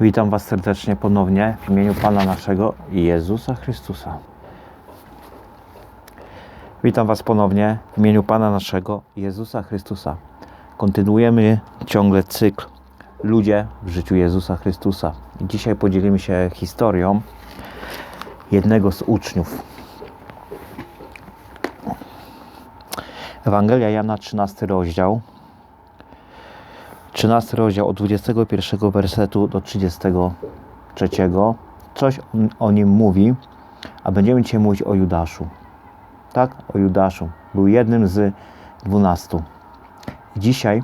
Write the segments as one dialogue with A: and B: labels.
A: Witam Was serdecznie ponownie w imieniu Pana naszego Jezusa Chrystusa. Witam Was ponownie w imieniu Pana naszego Jezusa Chrystusa. Kontynuujemy ciągle cykl Ludzie w życiu Jezusa Chrystusa. Dzisiaj podzielimy się historią jednego z uczniów. Ewangelia Jana, 13 rozdział. 13 rozdział od 21 wersetu do 33. Coś o nim mówi, a będziemy dzisiaj mówić o Judaszu. Tak, o Judaszu. Był jednym z dwunastu. Dzisiaj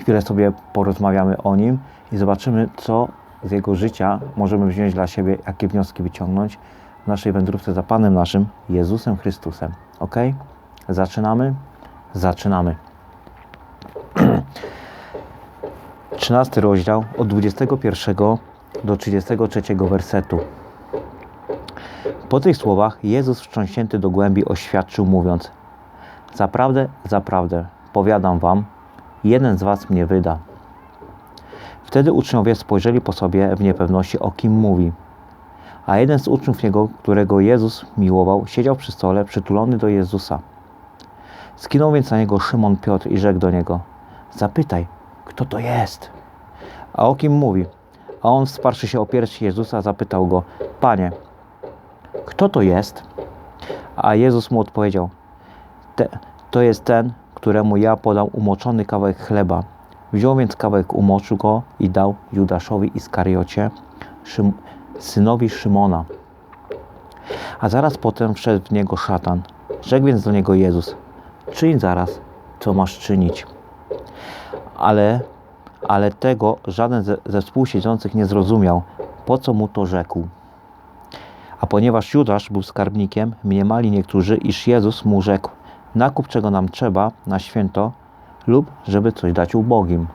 A: chwilę sobie porozmawiamy o nim i zobaczymy, co z jego życia możemy wziąć dla siebie, jakie wnioski wyciągnąć w naszej wędrówce za Panem naszym Jezusem Chrystusem. Ok? Zaczynamy? Zaczynamy. 13 rozdział od 21 do 33 wersetu. Po tych słowach Jezus wstrząśnięty do głębi oświadczył mówiąc Zaprawdę, zaprawdę, powiadam wam, jeden z was mnie wyda. Wtedy uczniowie spojrzeli po sobie w niepewności o kim mówi. A jeden z uczniów jego, którego Jezus miłował, siedział przy stole przytulony do Jezusa. Skinął więc na niego Szymon Piotr i rzekł do niego Zapytaj, kto to jest? A o kim mówi? A on, wsparszy się o piersi Jezusa, zapytał go: Panie, kto to jest? A Jezus mu odpowiedział: To jest ten, któremu ja podał umoczony kawałek chleba. Wziął więc kawałek, umoczył go i dał Judaszowi Iskariocie, Szym, synowi Szymona. A zaraz potem wszedł w niego szatan. Rzekł więc do niego Jezus: Czyń zaraz, co masz czynić. Ale, ale tego żaden ze, ze współsiedzących nie zrozumiał, po co mu to rzekł. A ponieważ Judasz był skarbnikiem, mniemali niektórzy, iż Jezus mu rzekł: Nakup czego nam trzeba na święto, lub żeby coś dać ubogim.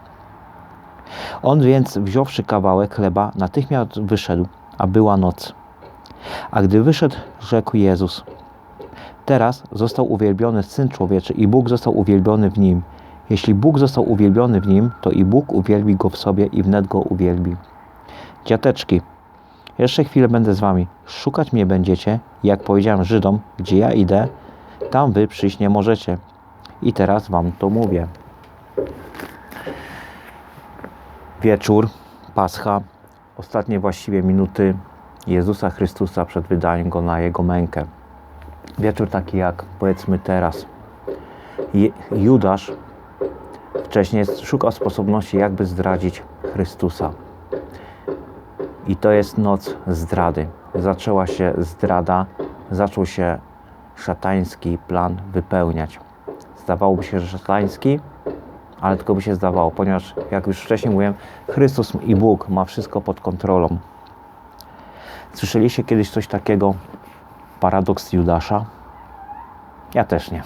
A: On więc, wziąwszy kawałek chleba, natychmiast wyszedł, a była noc. A gdy wyszedł, rzekł Jezus: Teraz został uwielbiony Syn Człowieczy i Bóg został uwielbiony w nim. Jeśli Bóg został uwielbiony w nim, to i Bóg uwielbi go w sobie i wnet go uwielbi. Dziateczki, jeszcze chwilę będę z wami. Szukać mnie będziecie, jak powiedziałem Żydom, gdzie ja idę, tam wy przyjść nie możecie. I teraz wam to mówię. Wieczór, Pascha, ostatnie właściwie minuty Jezusa Chrystusa przed wydaniem go na jego mękę. Wieczór taki jak powiedzmy teraz. Judasz wcześniej szukał sposobności, jakby zdradzić Chrystusa. I to jest noc zdrady. Zaczęła się zdrada, zaczął się szatański plan wypełniać. Zdawałoby się, że szatański, ale tylko by się zdawało, ponieważ, jak już wcześniej mówiłem, Chrystus i Bóg ma wszystko pod kontrolą. Słyszeliście kiedyś coś takiego? Paradoks Judasza? Ja też nie.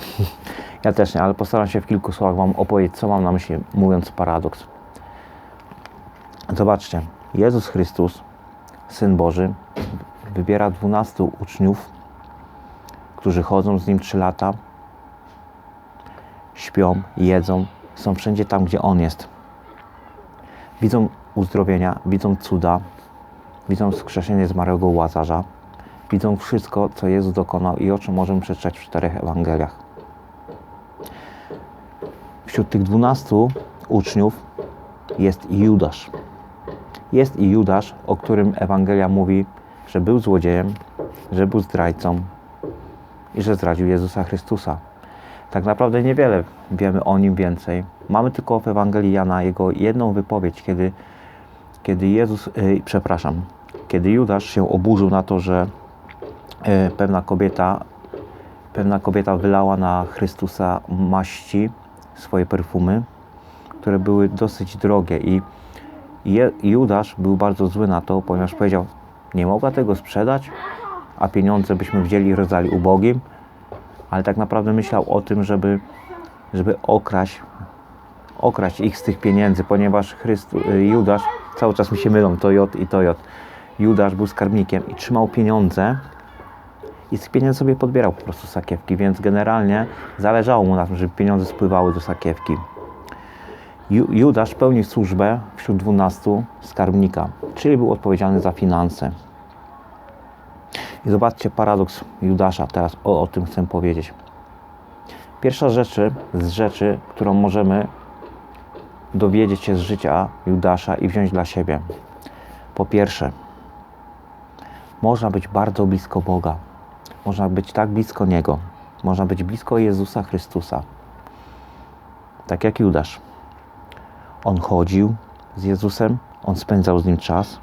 A: Ja też nie, ale postaram się w kilku słowach Wam opowiedzieć, co mam na myśli, mówiąc paradoks. Zobaczcie, Jezus Chrystus, Syn Boży, wybiera 12 uczniów, którzy chodzą z Nim 3 lata, śpią, jedzą, są wszędzie tam, gdzie On jest. Widzą uzdrowienia, widzą cuda, widzą skrzeszenie zmarłego Łazarza, widzą wszystko, co Jezus dokonał i o czym możemy przeczytać w czterech Ewangeliach. Wśród tych dwunastu uczniów jest i Judasz. Jest i Judasz, o którym Ewangelia mówi, że był złodziejem, że był zdrajcą i że zdradził Jezusa Chrystusa. Tak naprawdę niewiele wiemy o nim więcej. Mamy tylko w Ewangelii Jana jego jedną wypowiedź, kiedy, kiedy Jezus, yy, przepraszam, kiedy Judasz się oburzył na to, że yy, pewna kobieta, pewna kobieta wylała na Chrystusa maści, swoje perfumy, które były dosyć drogie. I Judasz był bardzo zły na to, ponieważ powiedział, nie mogła tego sprzedać, a pieniądze byśmy wzięli i rozdali ubogim, ale tak naprawdę myślał o tym, żeby, żeby okraść, okraść ich z tych pieniędzy, ponieważ Chrystu, y, Judasz, cały czas mi się mylą, to J i to J, Judasz był skarbnikiem i trzymał pieniądze i z pieniędzy sobie podbierał po prostu sakiewki, więc generalnie zależało mu na tym, żeby pieniądze spływały do sakiewki. Ju- Judasz pełnił służbę wśród dwunastu skarbnika, czyli był odpowiedzialny za finanse. I zobaczcie paradoks Judasza, teraz o, o tym chcę powiedzieć. Pierwsza rzeczy z rzeczy, którą możemy dowiedzieć się z życia Judasza i wziąć dla siebie. Po pierwsze, można być bardzo blisko Boga. Można być tak blisko Niego. Można być blisko Jezusa Chrystusa. Tak jak Judasz. On chodził z Jezusem, on spędzał z Nim czas.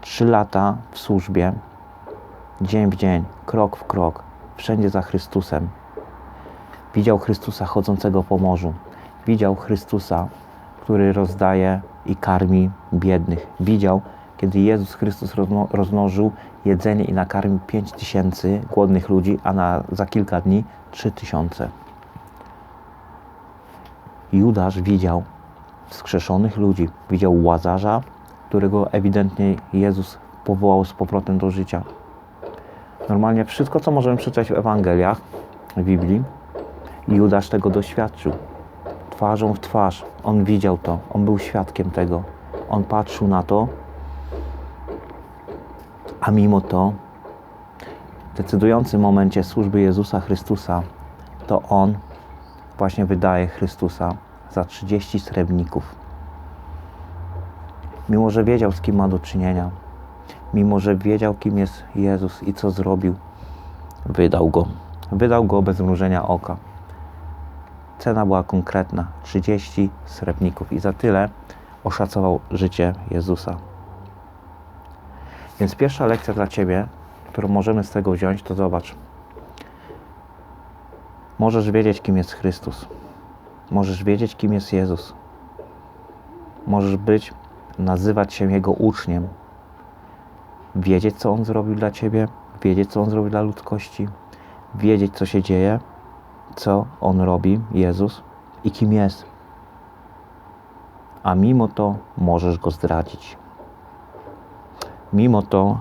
A: Trzy lata w służbie, dzień w dzień, krok w krok, wszędzie za Chrystusem. Widział Chrystusa chodzącego po morzu. Widział Chrystusa, który rozdaje i karmi biednych. Widział, kiedy Jezus Chrystus rozmno- rozmnożył jedzenie i nakarmił pięć tysięcy głodnych ludzi, a na, za kilka dni trzy tysiące. Judasz widział wskrzeszonych ludzi. Widział Łazarza, którego ewidentnie Jezus powołał z powrotem do życia. Normalnie wszystko, co możemy przeczytać w Ewangeliach, w Biblii, Judasz tego doświadczył. Twarzą w twarz. On widział to. On był świadkiem tego. On patrzył na to. A mimo to, w decydującym momencie służby Jezusa Chrystusa, to On właśnie wydaje Chrystusa za 30 srebrników. Mimo, że wiedział, z kim ma do czynienia, mimo, że wiedział, kim jest Jezus i co zrobił, wydał go. Wydał go bez mrużenia oka. Cena była konkretna 30 srebrników i za tyle oszacował życie Jezusa. Więc pierwsza lekcja dla Ciebie, którą możemy z tego wziąć, to zobacz. Możesz wiedzieć, kim jest Chrystus. Możesz wiedzieć, kim jest Jezus. Możesz być, nazywać się Jego uczniem. Wiedzieć, co On zrobił dla Ciebie, wiedzieć, co On zrobił dla ludzkości, wiedzieć, co się dzieje, co On robi, Jezus i kim jest. A mimo to możesz Go zdradzić. Mimo to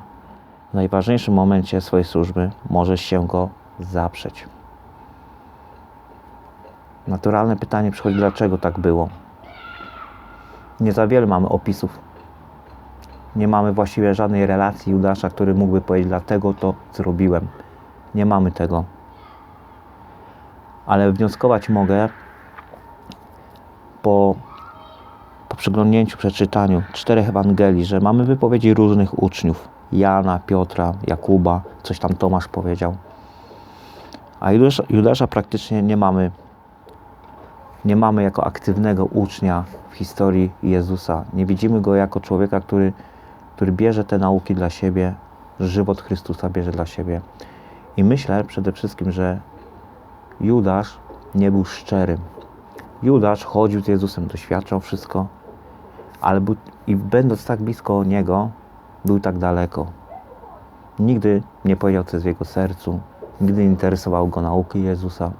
A: w najważniejszym momencie swojej służby możesz się Go zaprzeć. Naturalne pytanie przychodzi, dlaczego tak było. Nie za wiele mamy opisów. Nie mamy właściwie żadnej relacji Judasza, który mógłby powiedzieć, dlatego to zrobiłem. Nie mamy tego. Ale wnioskować mogę po, po przeglądnięciu, przeczytaniu czterech Ewangelii, że mamy wypowiedzi różnych uczniów. Jana, Piotra, Jakuba, coś tam Tomasz powiedział. A Judasza, Judasza praktycznie nie mamy nie mamy jako aktywnego ucznia w historii Jezusa. Nie widzimy go jako człowieka, który, który bierze te nauki dla siebie, żywot Chrystusa bierze dla siebie. I myślę przede wszystkim, że Judasz nie był szczerym. Judasz chodził z Jezusem, doświadczał wszystko, ale był, i będąc tak blisko Niego, był tak daleko. Nigdy nie powiedział, co jest w jego sercu, nigdy nie interesowały go nauki Jezusa.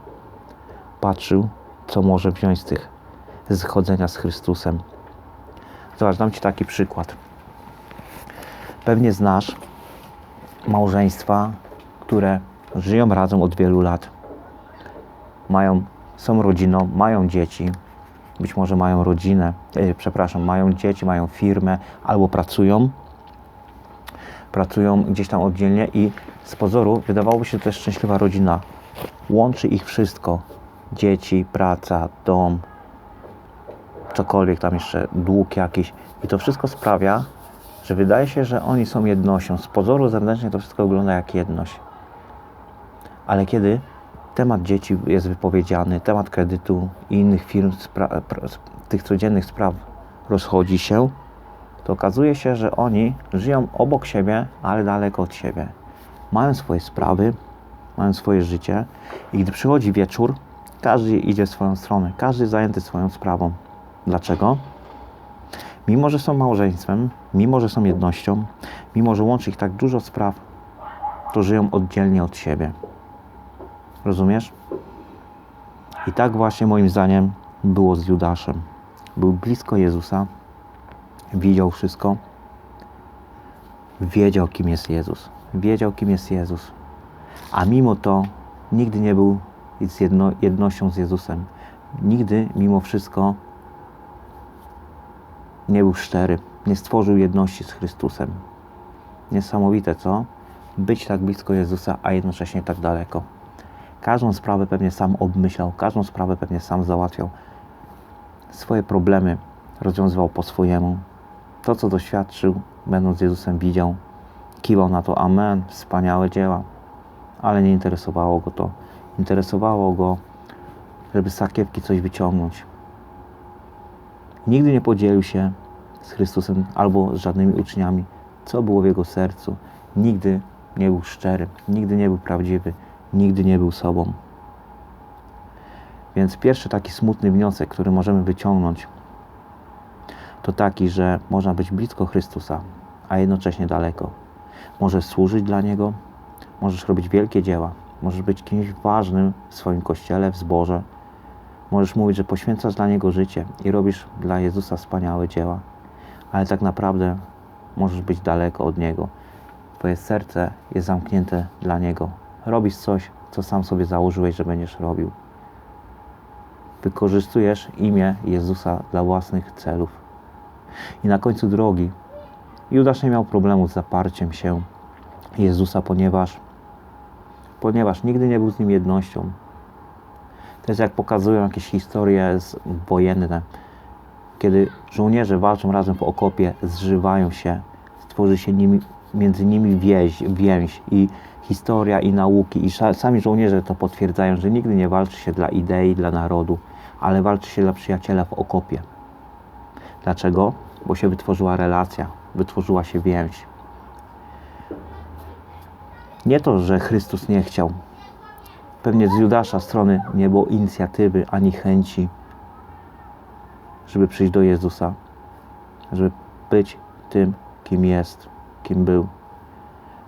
A: Patrzył, co może wziąć z tych z chodzenia z Chrystusem. Zobacz, dam Ci taki przykład. Pewnie znasz małżeństwa, które żyją razem od wielu lat. Mają, są rodziną, mają dzieci, być może mają rodzinę, e, przepraszam, mają dzieci, mają firmę albo pracują. Pracują gdzieś tam oddzielnie i z pozoru wydawałoby się to też szczęśliwa rodzina. Łączy ich wszystko: dzieci, praca, dom, cokolwiek tam jeszcze, dług jakiś. I to wszystko sprawia, że wydaje się, że oni są jednością. Z pozoru zewnętrznie to wszystko wygląda jak jedność. Ale kiedy temat dzieci jest wypowiedziany, temat kredytu i innych firm, tych codziennych spraw rozchodzi się, to okazuje się, że oni żyją obok siebie, ale daleko od siebie. Mają swoje sprawy, mają swoje życie i gdy przychodzi wieczór, każdy idzie w swoją stronę, każdy zajęty swoją sprawą. Dlaczego? Mimo, że są małżeństwem, mimo, że są jednością, mimo, że łączy ich tak dużo spraw, to żyją oddzielnie od siebie. Rozumiesz? I tak właśnie moim zdaniem było z Judaszem. Był blisko Jezusa, widział wszystko, wiedział, kim jest Jezus. Wiedział, kim jest Jezus. A mimo to nigdy nie był z jedno, jednością z Jezusem. Nigdy, mimo wszystko, nie był szczery, nie stworzył jedności z Chrystusem. Niesamowite, co? Być tak blisko Jezusa, a jednocześnie tak daleko. Każdą sprawę pewnie sam obmyślał, każdą sprawę pewnie sam załatwiał. Swoje problemy rozwiązywał po swojemu. To, co doświadczył, będąc Jezusem, widział. Kiwał na to Amen, wspaniałe dzieła. Ale nie interesowało go to. Interesowało go, żeby z sakiewki coś wyciągnąć. Nigdy nie podzielił się z Chrystusem albo z żadnymi uczniami, co było w jego sercu. Nigdy nie był szczery, nigdy nie był prawdziwy, nigdy nie był sobą. Więc pierwszy taki smutny wniosek, który możemy wyciągnąć, to taki, że można być blisko Chrystusa, a jednocześnie daleko. Możesz służyć dla Niego, możesz robić wielkie dzieła, możesz być kimś ważnym w swoim kościele, w zborze. Możesz mówić, że poświęcasz dla Niego życie i robisz dla Jezusa wspaniałe dzieła, ale tak naprawdę możesz być daleko od Niego. Twoje serce jest zamknięte dla Niego. Robisz coś, co sam sobie założyłeś, że będziesz robił. Wykorzystujesz imię Jezusa dla własnych celów. I na końcu drogi Judasz nie miał problemu z zaparciem się Jezusa, ponieważ, ponieważ nigdy nie był z nim jednością. To jest jak pokazują jakieś historie wojenne, kiedy żołnierze walczą razem w okopie, zżywają się, stworzy się nimi, między nimi więź, więź i historia i nauki. I sami żołnierze to potwierdzają, że nigdy nie walczy się dla idei, dla narodu, ale walczy się dla przyjaciela w okopie. Dlaczego? Bo się wytworzyła relacja, wytworzyła się więź. Nie to, że Chrystus nie chciał. Pewnie z Judasza strony nie było inicjatywy ani chęci, żeby przyjść do Jezusa, żeby być tym, kim jest, kim był.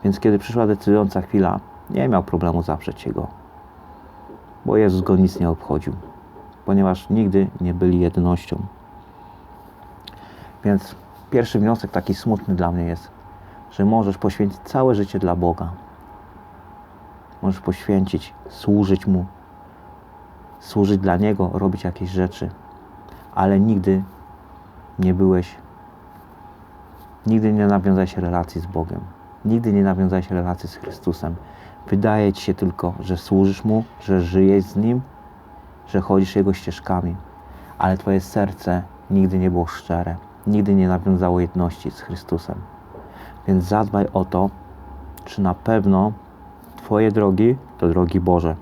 A: Więc kiedy przyszła decydująca chwila, nie miał problemu zaprzeć się go, bo Jezus go nic nie obchodził, ponieważ nigdy nie byli jednością. Więc pierwszy wniosek, taki smutny dla mnie jest, że możesz poświęcić całe życie dla Boga. Możesz poświęcić, służyć Mu, służyć dla Niego, robić jakieś rzeczy, ale nigdy nie byłeś, nigdy nie nawiązałeś relacji z Bogiem, nigdy nie nawiązałeś relacji z Chrystusem. Wydaje Ci się tylko, że służysz Mu, że żyjesz z Nim, że chodzisz Jego ścieżkami, ale Twoje serce nigdy nie było szczere, nigdy nie nawiązało jedności z Chrystusem. Więc zadbaj o to, czy na pewno Twoje drogi to drogi Boże.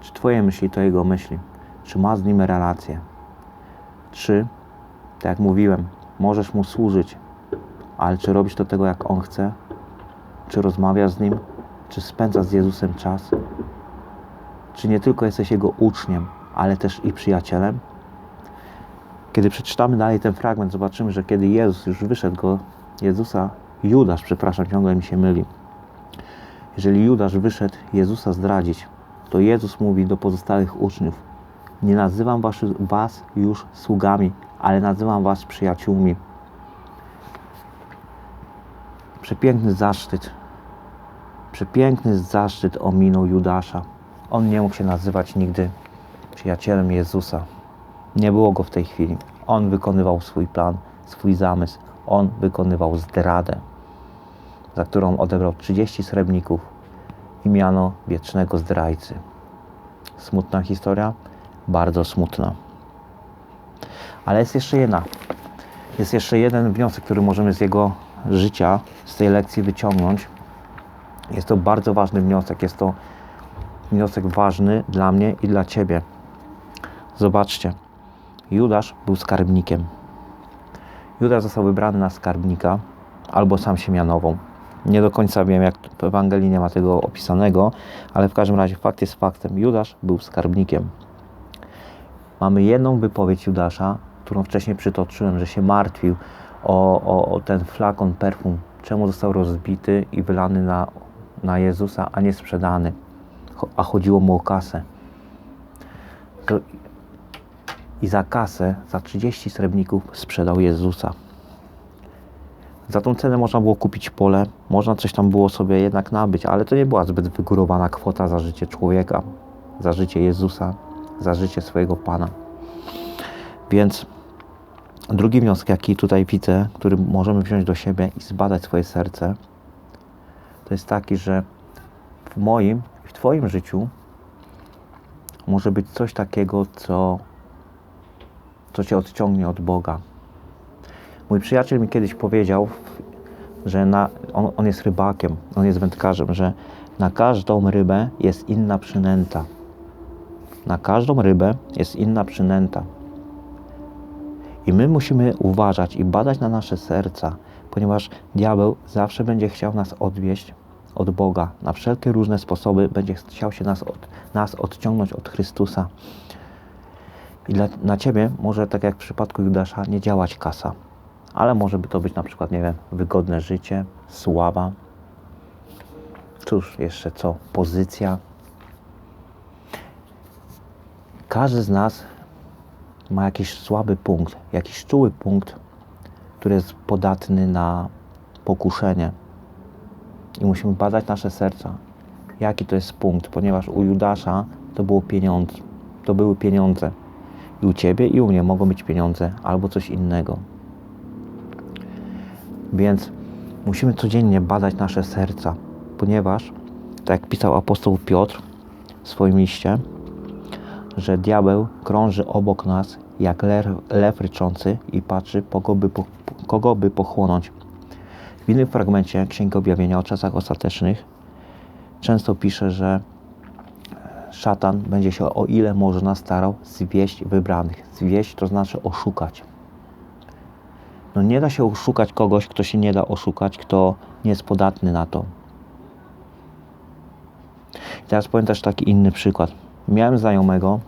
A: Czy Twoje myśli to Jego myśli? Czy ma z Nim relację? Czy, tak jak mówiłem, możesz Mu służyć, ale czy robisz to tego, jak On chce? Czy rozmawiasz z Nim? Czy spędzasz z Jezusem czas? Czy nie tylko jesteś Jego uczniem, ale też i przyjacielem? Kiedy przeczytamy dalej ten fragment, zobaczymy, że kiedy Jezus już wyszedł go, Jezusa, Judasz, przepraszam, ciągle mi się myli. Jeżeli Judasz wyszedł Jezusa zdradzić, to Jezus mówi do pozostałych uczniów: Nie nazywam was, już sługami, ale nazywam was przyjaciółmi. Przepiękny zaszczyt, przepiękny zaszczyt ominął Judasza. On nie mógł się nazywać nigdy przyjacielem Jezusa. Nie było go w tej chwili. On wykonywał swój plan, swój zamysł. On wykonywał zdradę, za którą odebrał 30 srebrników i miano wiecznego zdrajcy. Smutna historia? Bardzo smutna. Ale jest jeszcze jedna. Jest jeszcze jeden wniosek, który możemy z jego życia, z tej lekcji wyciągnąć. Jest to bardzo ważny wniosek. Jest to wniosek ważny dla mnie i dla ciebie. Zobaczcie. Judasz był skarbnikiem. Judasz został wybrany na skarbnika albo sam się mianował. Nie do końca wiem, jak w Ewangelii nie ma tego opisanego, ale w każdym razie fakt jest faktem. Judasz był skarbnikiem. Mamy jedną wypowiedź Judasza, którą wcześniej przytoczyłem, że się martwił o, o, o ten flakon perfum. Czemu został rozbity i wylany na, na Jezusa, a nie sprzedany? A chodziło mu o kasę. I za kasę, za 30 srebrników sprzedał Jezusa. Za tą cenę można było kupić pole, można coś tam było sobie jednak nabyć, ale to nie była zbyt wygórowana kwota za życie człowieka, za życie Jezusa, za życie swojego Pana. Więc Drugi wniosek, jaki tutaj widzę, który możemy wziąć do siebie i zbadać swoje serce, to jest taki, że w moim i w Twoim życiu może być coś takiego, co, co Cię odciągnie od Boga. Mój przyjaciel mi kiedyś powiedział, że na, on, on jest rybakiem, on jest wędkarzem, że na każdą rybę jest inna przynęta. Na każdą rybę jest inna przynęta. I my musimy uważać i badać na nasze serca, ponieważ diabeł zawsze będzie chciał nas odwieść od Boga. Na wszelkie różne sposoby będzie chciał się nas, od, nas odciągnąć od Chrystusa. I dla, na Ciebie może, tak jak w przypadku Judasza, nie działać kasa. Ale może by to być na przykład, nie wiem, wygodne życie, sława. Cóż, jeszcze co? Pozycja. Każdy z nas ma jakiś słaby punkt, jakiś czuły punkt, który jest podatny na pokuszenie. I musimy badać nasze serca, jaki to jest punkt, ponieważ u Judasza to było pieniądze. To były pieniądze. I u ciebie, i u mnie mogą być pieniądze albo coś innego. Więc musimy codziennie badać nasze serca, ponieważ, tak jak pisał apostoł Piotr w swoim liście, że diabeł krąży obok nas jak lew, lew ryczący i patrzy, kogo by, po, kogo by pochłonąć. W innym fragmencie Księgi Objawienia o czasach ostatecznych często pisze, że szatan będzie się o ile można starał zwieść wybranych. Zwieść to znaczy oszukać. No nie da się oszukać kogoś, kto się nie da oszukać, kto nie jest podatny na to. I teraz powiem też taki inny przykład. Miałem znajomego,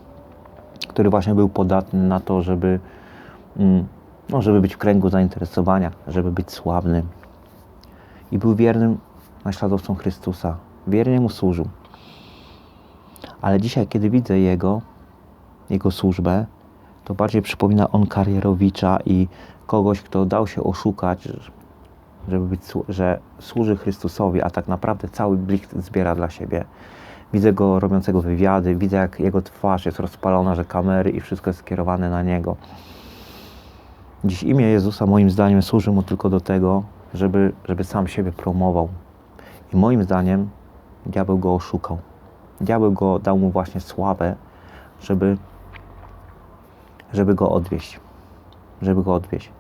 A: który właśnie był podatny na to, żeby, mm, no, żeby być w kręgu zainteresowania, żeby być sławny. I był wiernym naśladowcą Chrystusa. Wiernie mu służył. Ale dzisiaj, kiedy widzę jego, jego służbę, to bardziej przypomina on karierowicza i kogoś, kto dał się oszukać, żeby być, że służy Chrystusowi, a tak naprawdę cały blikt zbiera dla siebie. Widzę go robiącego wywiady, widzę jak jego twarz jest rozpalona, że kamery i wszystko jest skierowane na niego. Dziś imię Jezusa moim zdaniem służy mu tylko do tego, żeby, żeby sam siebie promował. I moim zdaniem diabeł go oszukał. Diabeł go dał mu właśnie sławę, żeby, żeby go odwieść. Żeby go odwieść.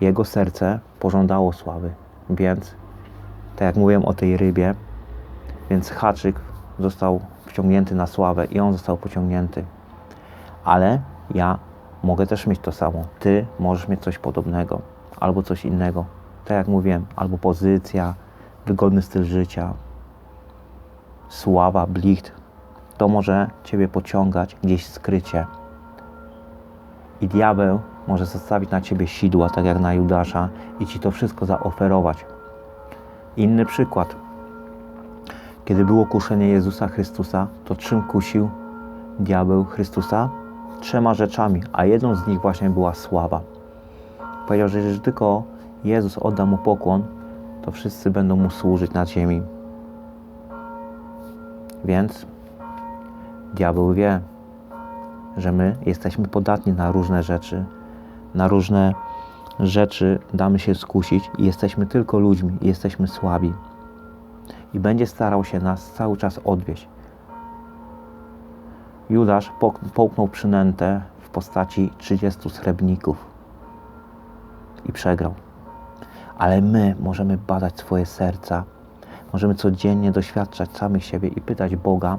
A: Jego serce pożądało sławy, więc tak jak mówiłem o tej rybie, więc haczyk został wciągnięty na sławę i on został pociągnięty. Ale ja mogę też mieć to samo. Ty możesz mieć coś podobnego albo coś innego. Tak jak mówiłem, albo pozycja, wygodny styl życia, sława, blicht. To może Ciebie pociągać gdzieś skrycie. I diabeł może zostawić na Ciebie sidła, tak jak na Judasza, i Ci to wszystko zaoferować. Inny przykład. Kiedy było kuszenie Jezusa Chrystusa, to czym kusił diabeł Chrystusa? Trzema rzeczami, a jedną z nich właśnie była sława. Powiedział, że jeżeli tylko Jezus odda mu pokłon, to wszyscy będą mu służyć na ziemi. Więc diabeł wie, że my jesteśmy podatni na różne rzeczy, na różne rzeczy damy się skusić i jesteśmy tylko ludźmi, jesteśmy słabi. I będzie starał się nas cały czas odwieść. Judasz połknął przynętę w postaci 30 srebrników i przegrał. Ale my możemy badać swoje serca, możemy codziennie doświadczać samych siebie i pytać Boga,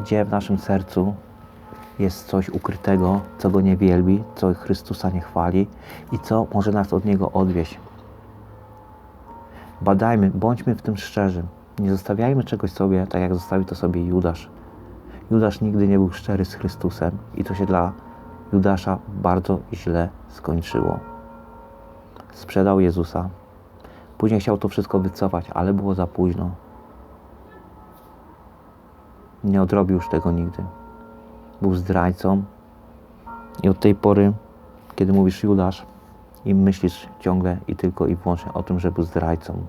A: gdzie w naszym sercu jest coś ukrytego, co Go nie wielbi, co Chrystusa nie chwali i co może nas od Niego odwieść. Badajmy, bądźmy w tym szczerzy. Nie zostawiajmy czegoś sobie, tak jak zostawił to sobie Judasz. Judasz nigdy nie był szczery z Chrystusem i to się dla Judasza bardzo źle skończyło. Sprzedał Jezusa. Później chciał to wszystko wycofać, ale było za późno. Nie odrobił już tego nigdy. Był zdrajcą i od tej pory, kiedy mówisz Judasz, i myślisz ciągle i tylko i wyłącznie o tym, że był zdrajcą.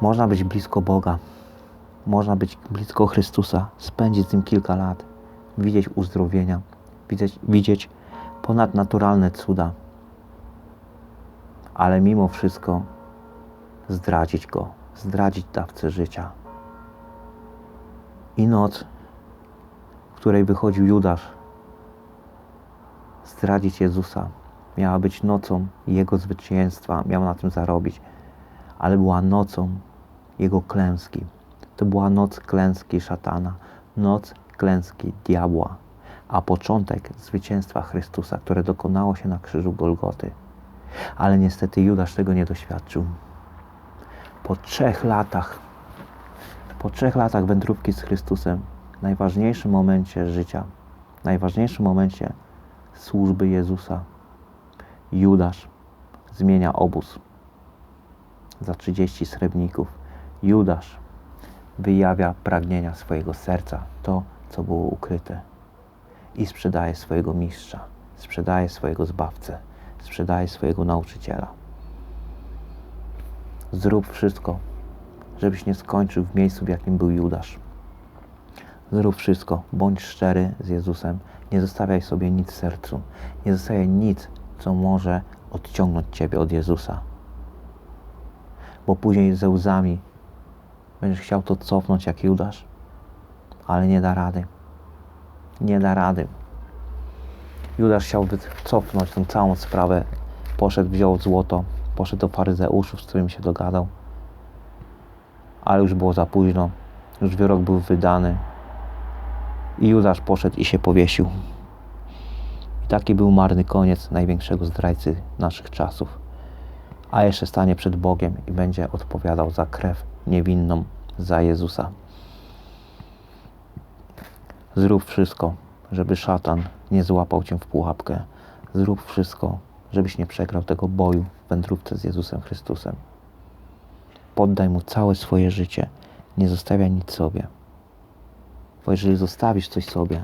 A: Można być blisko Boga, można być blisko Chrystusa, spędzić z Nim kilka lat, widzieć uzdrowienia, widzieć, widzieć ponadnaturalne cuda, ale mimo wszystko zdradzić go, zdradzić dawcę życia. I noc, w której wychodził Judasz, zdradzić Jezusa, miała być nocą Jego zwycięstwa, miał na tym zarobić, ale była nocą Jego klęski. To była noc klęski szatana, noc klęski diabła, a początek zwycięstwa Chrystusa, które dokonało się na krzyżu Golgoty. Ale niestety Judasz tego nie doświadczył. Po trzech latach, po trzech latach wędrówki z Chrystusem, najważniejszym momencie życia, najważniejszym momencie służby Jezusa, Judasz zmienia obóz za 30 srebrników. Judasz wyjawia pragnienia swojego serca, to, co było ukryte, i sprzedaje swojego mistrza, sprzedaje swojego zbawcę, sprzedaje swojego nauczyciela. Zrób wszystko, żebyś nie skończył w miejscu, w jakim był Judasz. Zrób wszystko, bądź szczery z Jezusem, nie zostawiaj sobie nic w sercu, nie zostawiaj nic, co może odciągnąć Ciebie od Jezusa. Bo później ze łzami będziesz chciał to cofnąć jak Judasz, ale nie da rady. Nie da rady. Judasz chciał wycofnąć tą całą sprawę. Poszedł, wziął złoto, poszedł do faryzeuszów, z którymi się dogadał. Ale już było za późno. Już wyrok był wydany. I Judasz poszedł i się powiesił. I taki był marny koniec największego zdrajcy naszych czasów. A jeszcze stanie przed Bogiem i będzie odpowiadał za krew niewinną, za Jezusa. Zrób wszystko, żeby szatan nie złapał cię w pułapkę. Zrób wszystko, żebyś nie przegrał tego boju w wędrówce z Jezusem Chrystusem. Poddaj mu całe swoje życie. Nie zostawiaj nic sobie. Bo jeżeli zostawisz coś sobie,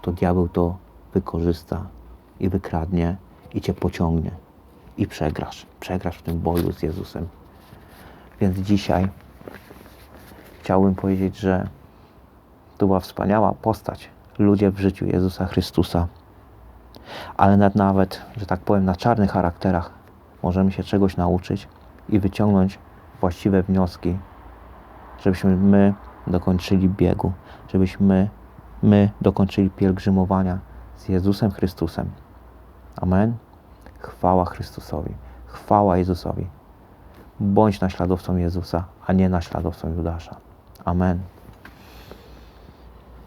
A: to diabeł to wykorzysta i wykradnie i cię pociągnie i przegrasz. Przegrasz w tym boju z Jezusem. Więc dzisiaj chciałbym powiedzieć, że to była wspaniała postać, ludzie w życiu Jezusa Chrystusa. Ale nawet, że tak powiem, na czarnych charakterach możemy się czegoś nauczyć i wyciągnąć właściwe wnioski, żebyśmy my dokończyli biegu, żebyśmy my dokończyli pielgrzymowania z Jezusem Chrystusem. Amen. Chwała Chrystusowi, chwała Jezusowi. Bądź naśladowcą Jezusa, a nie naśladowcą Judasza. Amen.